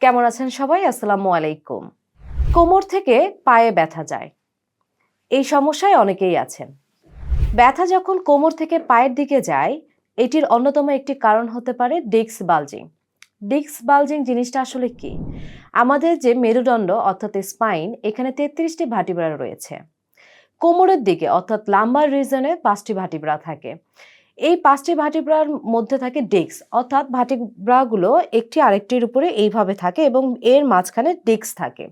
কেমন আছেন সবাই? আসসালামু আলাইকুম। কোমর থেকে পায়ে ব্যথা যায়। এই সমস্যায় অনেকেই আছেন। ব্যথা যখন কোমর থেকে পায়ের দিকে যায়, এটির অন্যতম একটি কারণ হতে পারে ডিস্ক বালজিং। ডিস্ক বালজিং জিনিসটা আসলে কি? আমাদের যে মেরুদণ্ড, অর্থাৎ স্পাইন, এখানে তেত্রিশটি ভাটিব্রা রয়েছে। কোমরের দিকে, অর্থাৎ লাম্বার রিজনে পাঁচটি ভাটিব্রা থাকে। এই পাঁচটি ভাটিব্রার মধ্যে থাকে ডিস্ক। অর্থাৎ ভাটিব্রাগুলো একটি আরেকটির উপরে এইভাবে থাকে এবং এর মাঝখানে ডিস্ক থাকে,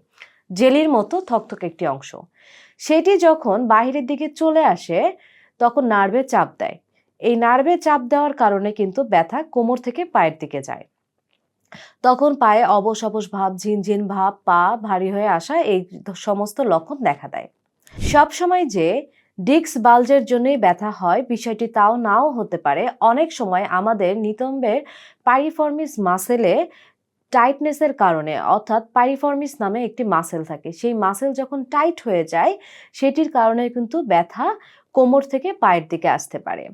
জেলির মতো থকথকে একটি অংশ। সেটি যখন বাইরের দিকে চলে আসে, তখন নার্ভে চাপ দেয়। এই নার্ভে চাপ দেওয়ার কারণে কিন্তু ব্যথা কোমর থেকে পায়ের দিকে যায়। তখন পায়ে অবশ অবশ ভাব, ঝিনঝিন ভাব, পা ভারী হয়ে আসা এই সমস্ত লক্ষণ দেখা দেয়। সব সময় যে ডিক্স বালজের জন্যই ব্যথা হয়। বিষয়টি তাও নাও হতে পারে। অনেক সময় আমাদের নিতম্বের পাইরিফর্মিস মাসেলে টাইটনেসের কারণে, অর্থাৎ পাইরিফর্মিস নামে একটি মাসেল থাকে। সেই মাসেল যখন টাইট হয়ে যায়, সেটির কারণে কিন্তু ব্যথা কোমর থেকে পায়ের দিকে আসতে পারে।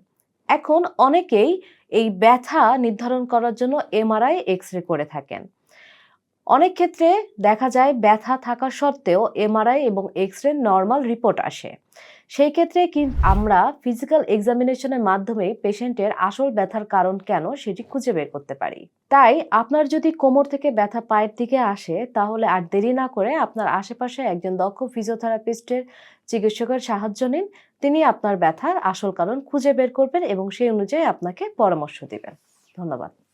এখন অনেকেই এই ব্যথা নির্ধারণ করার জন্য এমআরআই এক্স রে করে থাকেন। অনেক ক্ষেত্রে দেখা যায় ব্যথা থাকা সত্ত্বেও এমআরআই এবং এক্স রে নর্মাল রিপোর্ট আসে। সেই ক্ষেত্রে কিন্তু আমরা ফিজিক্যাল এক্সামিনেশনের মাধ্যমে পেশেন্টের আসল ব্যথার কারণ কেন সেটি খুঁজে বের করতে পারি? তাই আপনার যদি কোমর থেকে ব্যথা পায়ের দিকে আসে, তাহলে আর দেরি না করে আপনার আশেপাশে একজন দক্ষ ফিজিওথেরাপিস্টের চিকিৎসকের সাহায্য নিন। তিনি আপনার ব্যথার আসল কারণ খুঁজে বের করবেন এবং সেই অনুযায়ী আপনাকে পরামর্শ দিবেন। ধন্যবাদ।